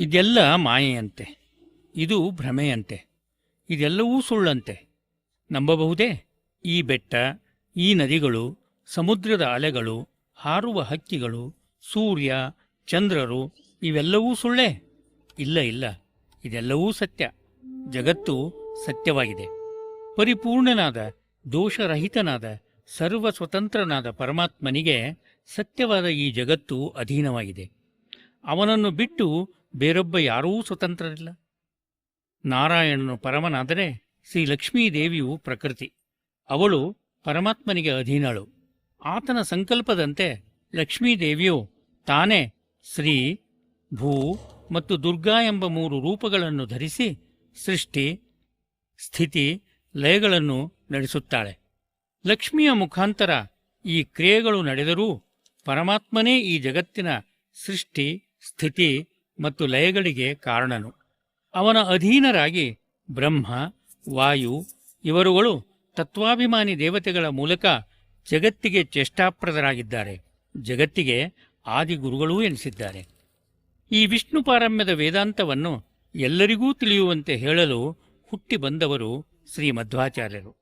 ಇದೆಲ್ಲ ಮಾಯೆಯಂತೆ. ಇದು ಭ್ರಮೆಯಂತೆ. ಇದೆಲ್ಲವೂ ಸುಳ್ಳಂತೆ. ನಂಬಬಹುದೇ? ಈ ಬೆಟ್ಟ, ಈ ನದಿಗಳು, ಸಮುದ್ರದ ಅಲೆಗಳು, ಹಾರುವ ಹಕ್ಕಿಗಳು, ಸೂರ್ಯ, ಚಂದ್ರರು, ಇವೆಲ್ಲವೂ ಸುಳ್ಳೇ? ಇಲ್ಲ ಇಲ್ಲ. ಇದೆಲ್ಲವೂ ಸತ್ಯ. ಜಗತ್ತು ಸತ್ಯವಾಗಿದೆ. ಪರಿಪೂರ್ಣನಾದ, ದೋಷರಹಿತನಾದ ಸರ್ವ ಸ್ವತಂತ್ರನಾದ ಪರಮಾತ್ಮನಿಗೆ ಸತ್ಯವಾದ ಈ ಜಗತ್ತು ಅಧೀನವಾಗಿದೆ. ಅವನನ್ನು ಬಿಟ್ಟು ಬೇರೊಬ್ಬ ಯಾರೂ ಸ್ವತಂತ್ರರಿಲ್ಲ. ನಾರಾಯಣನು ಪರಮನಾದರೆ ಶ್ರೀ ಲಕ್ಷ್ಮೀದೇವಿಯು ಪ್ರಕೃತಿ. ಅವಳು ಪರಮಾತ್ಮನಿಗೆ ಅಧೀನಳು. ಆತನ ಸಂಕಲ್ಪದಂತೆ ಲಕ್ಷ್ಮೀದೇವಿಯು ತಾನೇ ಶ್ರೀ, ಭೂ ಮತ್ತು ದುರ್ಗಾ ಎಂಬ ಮೂರು ರೂಪಗಳನ್ನು ಧರಿಸಿ ಸೃಷ್ಟಿ, ಸ್ಥಿತಿ, ಲಯಗಳನ್ನು ನಡೆಸುತ್ತಾಳೆ. ಲಕ್ಷ್ಮಿಯ ಮುಖಾಂತರ ಈ ಕ್ರಿಯೆಗಳು ನಡೆದರೂ ಪರಮಾತ್ಮನೇ ಈ ಜಗತ್ತಿನ ಸೃಷ್ಟಿ, ಸ್ಥಿತಿ ಮತ್ತು ಲಯಗಳಿಗೆ ಕಾರಣನು. ಅವನ ಅಧೀನರಾಗಿ ಬ್ರಹ್ಮ, ವಾಯು, ಇವರುಗಳು ತತ್ವಾಭಿಮಾನಿ ದೇವತೆಗಳ ಮೂಲಕ ಜಗತ್ತಿಗೆ ಚೇಷ್ಟಾಪ್ರದರಾಗಿದ್ದಾರೆ. ಜಗತ್ತಿಗೆ ಆದಿಗುರುಗಳೂ ಎನಿಸಿದ್ದಾರೆ. ಈ ವಿಷ್ಣು ಪಾರಮ್ಯದ ವೇದಾಂತವನ್ನು ಎಲ್ಲರಿಗೂ ತಿಳಿಯುವಂತೆ ಹೇಳಲು ಹುಟ್ಟಿ ಬಂದವರು ಶ್ರೀ ಮಧ್ವಾಚಾರ್ಯರು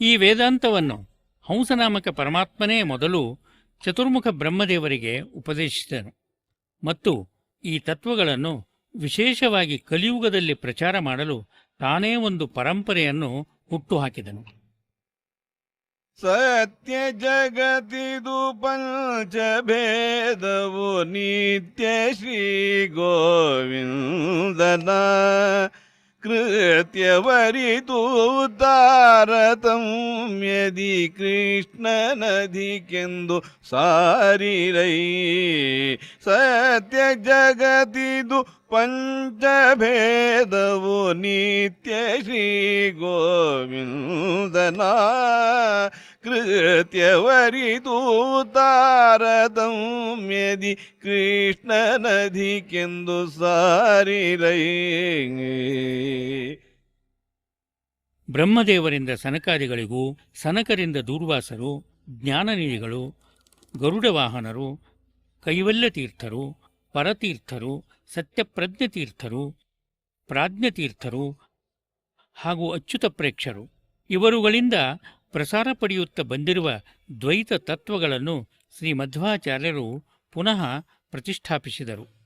ಈ ವೇದಾಂತವನ್ನು ಹಂಸನಾಮಕ ಪರಮಾತ್ಮನೇ ಮೊದಲು ಚತುರ್ಮುಖ ಬ್ರಹ್ಮದೇವರಿಗೆ ಉಪದೇಶಿಸಿದನು ಮತ್ತು ಈ ತತ್ವಗಳನ್ನು ವಿಶೇಷವಾಗಿ ಕಲಿಯುಗದಲ್ಲಿ ಪ್ರಚಾರ ಮಾಡಲು ತಾನೇ ಒಂದು ಪರಂಪರೆಯನ್ನು ಹುಟ್ಟುಹಾಕಿದನು. ಸತ್ಯ ಜಗತಿದು ಪಂಚಭೇದವು ನಿತ್ಯ ಶ್ರೀ ಗೋವಿಂದನ. ಕೃತ್ಯವರಿತು ತಾರತಮ್ಯದಿ ಕೃಷ್ಣನದಿಕೆಂದು ಸಾರಿರೈ ಸತ್ಯ ಜಗತಿದು ಪಂಚಭೇದವು ನಿತ್ಯ ಶ್ರೀ ಗೋವಿಂದನ ನದಿ ಕೆಂದು ಸಾರಿ ಸಾರಿರೈ ಬ್ರಹ್ಮದೇವರಿಂದ ಸನಕಾದಿಗಳಿಗೂ, ಸನಕರಿಂದ ದೂರ್ವಾಸರು, ಜ್ಞಾನನಿಧಿಗಳು, ಗರುಡವಾಹನರು, ಕೈವಲ್ಯತೀರ್ಥರು, ಪರತೀರ್ಥರು, ಸತ್ಯಪ್ರಜ್ಞತೀರ್ಥರು, ಪ್ರಾಜ್ಞತೀರ್ಥರು ಹಾಗೂ ಅಚ್ಯುತ ಪ್ರೇಕ್ಷರು ಇವರುಗಳಿಂದ ಪ್ರಸಾರ ಪಡೆಯುತ್ತಾ ಬಂದಿರುವ ದ್ವೈತ ತತ್ವಗಳನ್ನು ಶ್ರೀ ಮಧ್ವಾಚಾರ್ಯರು ಪುನಃ ಪ್ರತಿಷ್ಠಾಪಿಸಿದರು.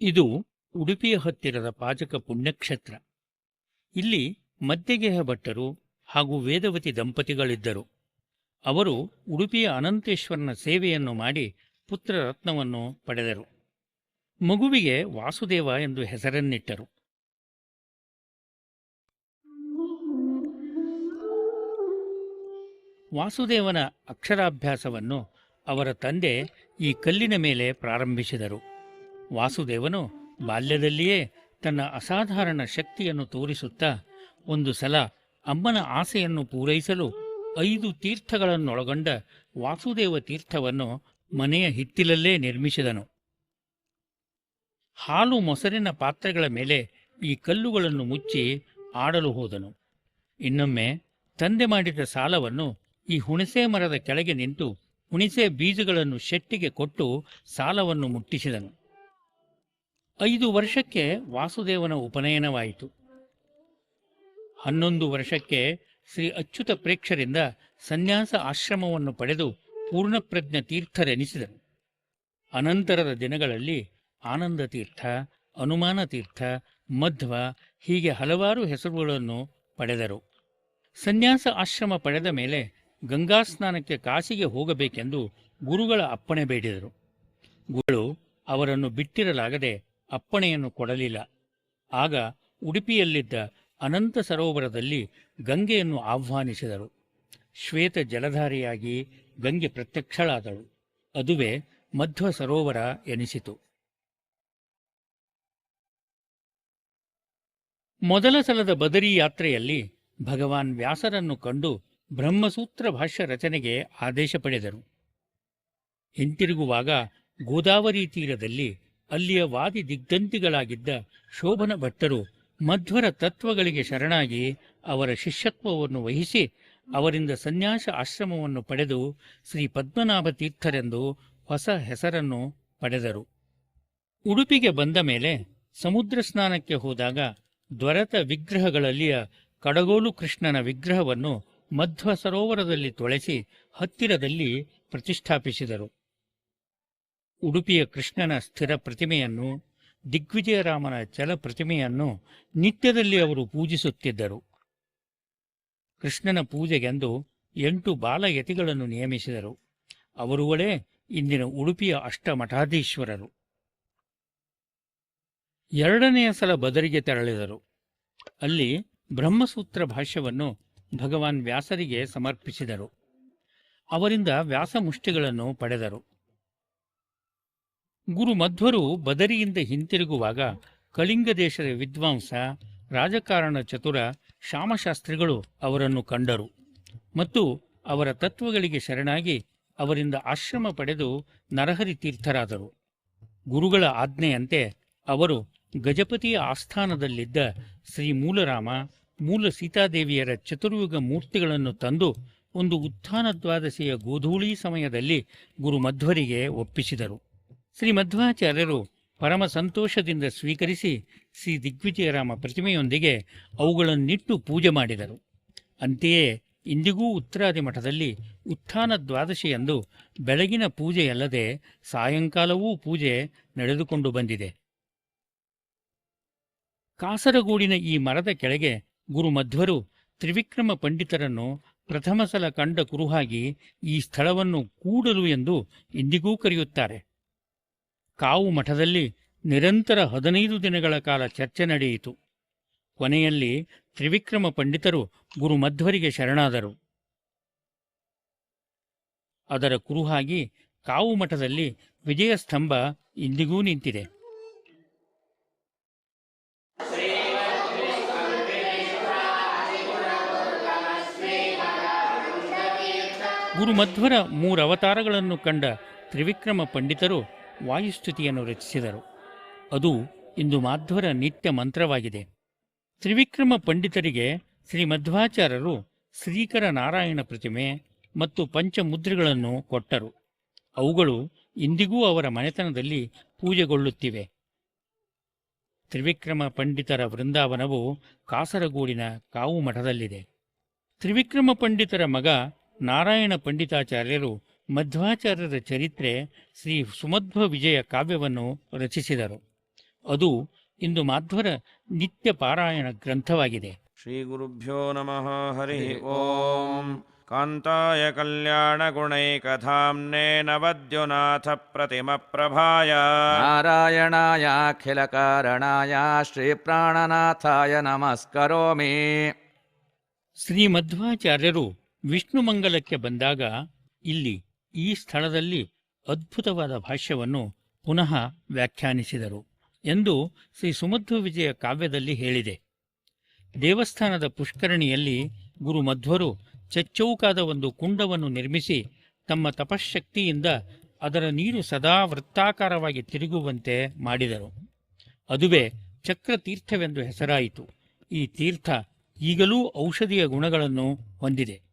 ಇದು ಉಡುಪಿಯ ಹತ್ತಿರದ ಪಾಜಕ ಪುಣ್ಯಕ್ಷೇತ್ರ. ಇಲ್ಲಿ ಮಧ್ಯಗೇಹ ಭಟ್ಟರು ಹಾಗೂ ವೇದವತಿ ದಂಪತಿಗಳಿದ್ದರು. ಅವರು ಉಡುಪಿಯ ಅನಂತೇಶ್ವರನ ಸೇವೆಯನ್ನು ಮಾಡಿ ಪುತ್ರರತ್ನವನ್ನು ಪಡೆದರು. ಮಗುವಿಗೆ ವಾಸುದೇವ ಎಂದು ಹೆಸರನ್ನಿಟ್ಟರು. ವಾಸುದೇವನ ಅಕ್ಷರಾಭ್ಯಾಸವನ್ನು ಅವರ ತಂದೆ ಈ ಕಲ್ಲಿನ ಮೇಲೆ ಪ್ರಾರಂಭಿಸಿದರು. ವಾಸುದೇವನು ಬಾಲ್ಯದಲ್ಲಿಯೇ ತನ್ನ ಅಸಾಧಾರಣ ಶಕ್ತಿಯನ್ನು ತೋರಿಸುತ್ತಾ ಒಂದು ಸಲ ಅಮ್ಮನ ಆಸೆಯನ್ನು ಪೂರೈಸಲು ಐದು ತೀರ್ಥಗಳನ್ನೊಳಗೊಂಡ ವಾಸುದೇವ ತೀರ್ಥವನ್ನು ಮನೆಯ ಹಿತ್ತಿಲಲ್ಲೇ ನಿರ್ಮಿಸಿದನು. ಹಾಲು ಮೊಸರಿನ ಪಾತ್ರೆಗಳ ಮೇಲೆ ಈ ಕಲ್ಲುಗಳನ್ನು ಮುಚ್ಚಿ ಆಡಲು ಹೋದನು. ಇನ್ನೊಮ್ಮೆ ತಂದೆ ಮಾಡಿದ ಸಾಲವನ್ನು ಈ ಹುಣಸೆ ಮರದ ಕೆಳಗೆ ನಿಂತು ಹುಣಸೆ ಬೀಜಗಳನ್ನು ಶೆಟ್ಟಿಗೆ ಕೊಟ್ಟು ಸಾಲವನ್ನು ಮುಟ್ಟಿಸಿದನು. ಐದು ವರ್ಷಕ್ಕೆ ವಾಸುದೇವನ ಉಪನಯನವಾಯಿತು. ಹನ್ನೊಂದು ವರ್ಷಕ್ಕೆ ಶ್ರೀ ಅಚ್ಯುತ ಪ್ರೇಕ್ಷರಿಂದ ಸನ್ಯಾಸ ಆಶ್ರಮವನ್ನು ಪಡೆದು ಪೂರ್ಣಪ್ರಜ್ಞ ತೀರ್ಥರೆನಿಸಿದರು. ಅನಂತರದ ದಿನಗಳಲ್ಲಿ ಆನಂದ ತೀರ್ಥ, ಅನುಮಾನ ತೀರ್ಥ, ಮಧ್ವ ಹೀಗೆ ಹಲವಾರು ಹೆಸರುಗಳನ್ನು ಪಡೆದರು. ಸನ್ಯಾಸ ಆಶ್ರಮ ಪಡೆದ ಮೇಲೆ ಗಂಗಾ ಸ್ನಾನಕ್ಕೆ ಕಾಶಿಗೆ ಹೋಗಬೇಕೆಂದು ಗುರುಗಳ ಅಪ್ಪಣೆ ಬೇಡಿದರು. ಗುರುಗಳು ಅವರನ್ನು ಬಿಟ್ಟಿರಲಾಗದೆ ಅಪ್ಪಣೆಯನ್ನು ಕೊಡಲಿಲ್ಲ. ಆಗ ಉಡುಪಿಯಲ್ಲಿದ್ದ ಅನಂತ ಸರೋವರದಲ್ಲಿ ಗಂಗೆಯನ್ನು ಆಹ್ವಾನಿಸಿದರು. ಶ್ವೇತ ಜಲಧಾರಿಯಾಗಿ ಗಂಗೆ ಪ್ರತ್ಯಕ್ಷಳಾದಳು. ಅದುವೇ ಮಧ್ವ ಸರೋವರ ಎನಿಸಿತು. ಮೊದಲ ಸಲದ ಬದರಿ ಯಾತ್ರೆಯಲ್ಲಿ ಭಗವಾನ್ ವ್ಯಾಸರನ್ನು ಕಂಡು ಬ್ರಹ್ಮಸೂತ್ರ ಭಾಷ್ಯ ರಚನೆಗೆ ಆದೇಶ ಪಡೆದರು. ಹಿಂತಿರುಗುವಾಗ ಗೋದಾವರಿ ತೀರದಲ್ಲಿ ಅಲ್ಲಿಯ ವಾದಿ ದಿಗ್ಧಂತಿಗಳಾಗಿದ್ದ ಶೋಭನ ಭಟ್ಟರು ಮಧ್ವರ ತತ್ವಗಳಿಗೆ ಶರಣಾಗಿ ಅವರ ಶಿಷ್ಯತ್ವವನ್ನು ವಹಿಸಿ ಅವರಿಂದ ಸನ್ಯಾಸ ಆಶ್ರಮವನ್ನು ಪಡೆದು ಶ್ರೀ ಪದ್ಮನಾಭ ತೀರ್ಥರೆಂದು ಹೊಸ ಹೆಸರನ್ನು ಪಡೆದರು. ಉಡುಪಿಗೆ ಬಂದ ಮೇಲೆ ಸಮುದ್ರ ಸ್ನಾನಕ್ಕೆ ಹೋದಾಗ ದ್ವರತ ವಿಗ್ರಹಗಳಲ್ಲಿಯ ಕಡಗೋಲು ಕೃಷ್ಣನ ವಿಗ್ರಹವನ್ನು ಮಧ್ವ ಸರೋವರದಲ್ಲಿ ತೊಳೆಸಿ ಹತ್ತಿರದಲ್ಲಿ ಪ್ರತಿಷ್ಠಾಪಿಸಿದರು. ಉಡುಪಿಯ ಕೃಷ್ಣನ ಸ್ಥಿರ ಪ್ರತಿಮೆಯನ್ನು ದಿಗ್ವಿಜಯರಾಮನ ಚಲ ಪ್ರತಿಮೆಯನ್ನು ನಿತ್ಯದಲ್ಲಿ ಅವರು ಪೂಜಿಸುತ್ತಿದ್ದರು. ಕೃಷ್ಣನ ಪೂಜೆಗೆಂದು ಎಂಟು ಬಾಲಯತಿಗಳನ್ನು ನಿಯಮಿಸಿದರು ಅವರುಗಳೇ ಇಂದಿನ ಉಡುಪಿಯ ಅಷ್ಟಮಠಾಧೀಶ್ವರರು. ಎರಡನೆಯ ಸಲ ಬದರಿಗೆ ತೆರಳಿದರು. ಅಲ್ಲಿ ಬ್ರಹ್ಮಸೂತ್ರ ಭಾಷ್ಯವನ್ನು ಭಗವಾನ್ ವ್ಯಾಸರಿಗೆ ಸಮರ್ಪಿಸಿದರು. ಅವರಿಂದ ವ್ಯಾಸಮುಷ್ಟಿಗಳನ್ನು ಪಡೆದರು. ಗುರು ಮಧ್ವರು ಬದರಿಯಿಂದ ಹಿಂತಿರುಗುವಾಗ ಕಳಿಂಗ ದೇಶದ ವಿದ್ವಾಂಸ, ರಾಜಕಾರಣ ಚತುರ, ಶ್ಯಾಮಶಾಸ್ತ್ರಿಗಳು ಅವರನ್ನು ಕಂಡರು ಮತ್ತು ಅವರ ತತ್ವಗಳಿಗೆ ಶರಣಾಗಿ ಅವರಿಂದ ಆಶ್ರಮ ಪಡೆದು ನರಹರಿ ತೀರ್ಥರಾದರು. ಗುರುಗಳ ಆಜ್ಞೆಯಂತೆ ಅವರು ಗಜಪತಿಯ ಆಸ್ಥಾನದಲ್ಲಿದ್ದ ಶ್ರೀ ಮೂಲರಾಮ, ಮೂಲ ಸೀತಾದೇವಿಯರ ಚತುರ್ಯುಗ ಮೂರ್ತಿಗಳನ್ನು ತಂದು ಒಂದು ಉತ್ಥಾನ ದ್ವಾದಶಿಯ ಗೋಧೂಳಿ ಸಮಯದಲ್ಲಿ ಗುರು ಮಧ್ವರಿಗೆ ಒಪ್ಪಿಸಿದರು. ಶ್ರೀ ಮಧ್ವಾಚಾರ್ಯರು ಪರಮ ಸಂತೋಷದಿಂದ ಸ್ವೀಕರಿಸಿ ಶ್ರೀ ದಿಗ್ವಿಜಯರಾಮ ಪ್ರತಿಮೆಯೊಂದಿಗೆ ಅವುಗಳನ್ನಿಟ್ಟು ಪೂಜೆ ಮಾಡಿದರು. ಅಂತೆಯೇ ಇಂದಿಗೂ ಉತ್ತರಾದಿ ಮಠದಲ್ಲಿ ಉತ್ಥಾನ ದ್ವಾದಶಿಯಂದು ಬೆಳಗಿನ ಪೂಜೆಯಲ್ಲದೆ ಸಾಯಂಕಾಲವೂ ಪೂಜೆ ನಡೆದುಕೊಂಡು ಬಂದಿದೆ. ಕಾಸರಗೋಡಿನ ಈ ಮರದ ಕೆಳಗೆ ಗುರು ಮಧ್ವರು ತ್ರಿವಿಕ್ರಮ ಪಂಡಿತರನ್ನು ಪ್ರಥಮ ಸಲ ಕಂಡ ಕುರುಹಾಗಿ ಈ ಸ್ಥಳವನ್ನು ಕೂಡಲು ಎಂದು ಇಂದಿಗೂ ಕರೆಯುತ್ತಾರೆ. ಕಾವು ಮಠದಲ್ಲಿ ನಿರಂತರ ಹದಿನೈದು ದಿನಗಳ ಕಾಲ ಚರ್ಚೆ ನಡೆಯಿತು. ಕೊನೆಯಲ್ಲಿ ತ್ರಿವಿಕ್ರಮ ಪಂಡಿತರು ಗುರು ಮಧ್ವರಿಗೆ ಶರಣಾದರು. ಅದರ ಕುರುಹಾಗಿ ಕಾವು ಮಠದಲ್ಲಿ ವಿಜಯ ಸ್ತಂಭ ಇಂದಿಗೂ ನಿಂತಿದೆ. ಗುರು ಮಧ್ವರ ಮೂರು ಅವತಾರಗಳನ್ನು ಕಂಡ ತ್ರಿವಿಕ್ರಮ ಪಂಡಿತರು ವಾಯುಸ್ತುತಿಯನ್ನು ರಚಿಸಿದರು. ಅದು ಇಂದು ಮಾಧ್ವರ ನಿತ್ಯ ಮಂತ್ರವಾಗಿದೆ. ತ್ರಿವಿಕ್ರಮ ಪಂಡಿತರಿಗೆ ಶ್ರೀ ಮಧ್ವಾಚಾರ್ಯರು ಶ್ರೀಕರ ನಾರಾಯಣ ಪ್ರತಿಮೆ ಮತ್ತು ಪಂಚಮುದ್ರೆಗಳನ್ನು ಕೊಟ್ಟರು. ಅವುಗಳು ಇಂದಿಗೂ ಅವರ ಮನೆತನದಲ್ಲಿ ಪೂಜೆಗೊಳ್ಳುತ್ತಿವೆ. ತ್ರಿವಿಕ್ರಮ ಪಂಡಿತರ ವೃಂದಾವನವು ಕಾಸರಗೋಡಿನ ಕಾವು ಮಠದಲ್ಲಿದೆ. ತ್ರಿವಿಕ್ರಮ ಪಂಡಿತರ ಮಗ ನಾರಾಯಣ ಪಂಡಿತಾಚಾರ್ಯರು ಮಧ್ವಾಚಾರ್ಯರ ಚರಿತ್ರೆ ಶ್ರೀ ಸುಮಧ್ವ ವಿಜಯ ಕಾವ್ಯವನ್ನು ರಚಿಸಿದರು. ಅದು ಇಂದು ಮಾಧ್ವರ ನಿತ್ಯ ಪಾರಾಯಣ ಗ್ರಂಥವಾಗಿದೆ. ಶ್ರೀ ಗುರುಭ್ಯೋ ನಮಃ. ಹರಿ ಓಂ. ಕಾಂತಾಯ ಕಲ್ಯಾಣ ಗುಣೈಕಧಾಮ್ನೇ ನವದ್ಯುನಾಥ ಪ್ರತಿಮ ಪ್ರಭಾಯ ನಾರಾಯಣಾಯಾಖಿಲ ಕಾರಣಾಯ ಶ್ರೀ ಪ್ರಾಣನಾಥಾಯ ನಮಸ್ಕರೋಮಿ. ಶ್ರೀ ಮಧ್ವಾಚಾರ್ಯರು ವಿಷ್ಣುಮಂಗಲಕ್ಕೆ ಬಂದಾಗ ಇಲ್ಲಿ ಈ ಸ್ಥಳದಲ್ಲಿ ಅದ್ಭುತವಾದ ಭಾಷ್ಯವನ್ನು ಪುನಃ ವ್ಯಾಖ್ಯಾನಿಸಿದರು ಎಂದು ಶ್ರೀ ಸುಮಧ್ವ ವಿಜಯ ಕಾವ್ಯದಲ್ಲಿ ಹೇಳಿದೆ. ದೇವಸ್ಥಾನದ ಪುಷ್ಕರಣಿಯಲ್ಲಿ ಗುರು ಮಧ್ವರು ಚಚ್ಚೌಕಾದ ಒಂದು ಕುಂಡವನ್ನು ನಿರ್ಮಿಸಿ ತಮ್ಮ ತಪಶ್ಶಕ್ತಿಯಿಂದ ಅದರ ನೀರು ಸದಾ ವೃತ್ತಾಕಾರವಾಗಿ ತಿರುಗುವಂತೆ ಮಾಡಿದರು. ಅದುವೇ ಚಕ್ರತೀರ್ಥವೆಂದು ಹೆಸರಾಯಿತು. ಈ ತೀರ್ಥ ಈಗಲೂ ಔಷಧೀಯ ಗುಣಗಳನ್ನು ಹೊಂದಿದೆ.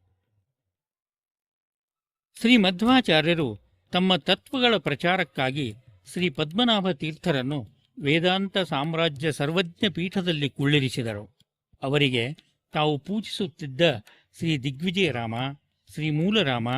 ಶ್ರೀ ಮಧ್ವಾಚಾರ್ಯರು ತಮ್ಮ ತತ್ವಗಳ ಪ್ರಚಾರಕ್ಕಾಗಿ ಶ್ರೀ ಪದ್ಮನಾಭ ತೀರ್ಥರನ್ನು ವೇದಾಂತ ಸಾಮ್ರಾಜ್ಯ ಸರ್ವಜ್ಞ ಪೀಠದಲ್ಲಿ ಕುಳ್ಳಿರಿಸಿದರು. ಅವರಿಗೆ ತಾವು ಪೂಜಿಸುತ್ತಿದ್ದ ಶ್ರೀ ದಿಗ್ವಿಜಯರಾಮ, ಶ್ರೀ ಮೂಲರಾಮ,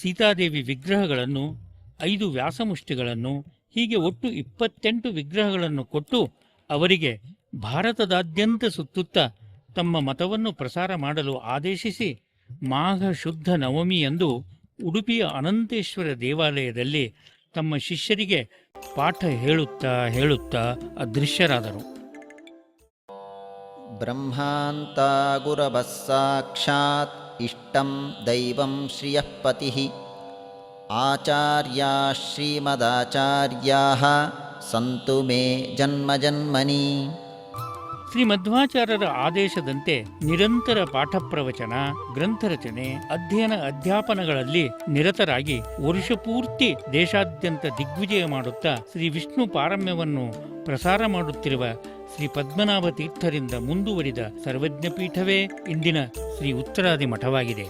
ಸೀತಾದೇವಿ ವಿಗ್ರಹಗಳನ್ನು, ಐದು ವ್ಯಾಸಮುಷ್ಟಿಗಳನ್ನು ಹೀಗೆ ಒಟ್ಟು ಇಪ್ಪತ್ತೆಂಟು ವಿಗ್ರಹಗಳನ್ನು ಕೊಟ್ಟು ಅವರಿಗೆ ಭಾರತದಾದ್ಯಂತ ಸುತ್ತುತ್ತಾ ತಮ್ಮ ಮತವನ್ನು ಪ್ರಸಾರ ಮಾಡಲು ಆದೇಶಿಸಿ ಮಾಘ ಶುದ್ಧ ನವಮಿಯಂದು ಉಡುಪಿಯ ಅನಂತೇಶ್ವರ ದೇವಾಲಯದಲ್ಲಿ ತಮ್ಮ ಶಿಷ್ಯರಿಗೆ ಪಾಠ ಹೇಳುತ್ತಾ ಹೇಳುತ್ತಾ ಅದೃಶ್ಯರಾದರು. ಬ್ರಹ್ಮಾಂತಾಗುರವಃ ಸಾಕ್ಷಾತ್ ಇಷ್ಟಂ ದೈವಂ ಶ್ರಿಯಃ ಪತಿ ಆಚಾರ್ಯ ಶ್ರೀಮದಾಚಾರ್ಯಾ. ಸಂತು ಮೇ ಜನ್ಮಜನ್ಮನಿ ಶ್ರೀ ಮಧ್ವಾಚಾರ್ಯರ ಆದೇಶದಂತೆ ನಿರಂತರ ಪಾಠ ಪ್ರವಚನ ಗ್ರಂಥ ರಚನೆ ಅಧ್ಯಯನ ಅಧ್ಯಾಪನಗಳಲ್ಲಿ ನಿರತರಾಗಿ ವರ್ಷಪೂರ್ತಿ ದೇಶಾದ್ಯಂತ ದಿಗ್ವಿಜಯ ಮಾಡುತ್ತಾ ಶ್ರೀ ವಿಷ್ಣು ಪಾರಮ್ಯವನ್ನು ಪ್ರಸಾರ ಮಾಡುತ್ತಿರುವ ಶ್ರೀ ಪದ್ಮನಾಭ ತೀರ್ಥರಿಂದ ಮುಂದುವರಿದ ಸರ್ವಜ್ಞ ಪೀಠವೇ ಇಂದಿನ ಶ್ರೀ ಉತ್ತರಾದಿ ಮಠವಾಗಿದೆ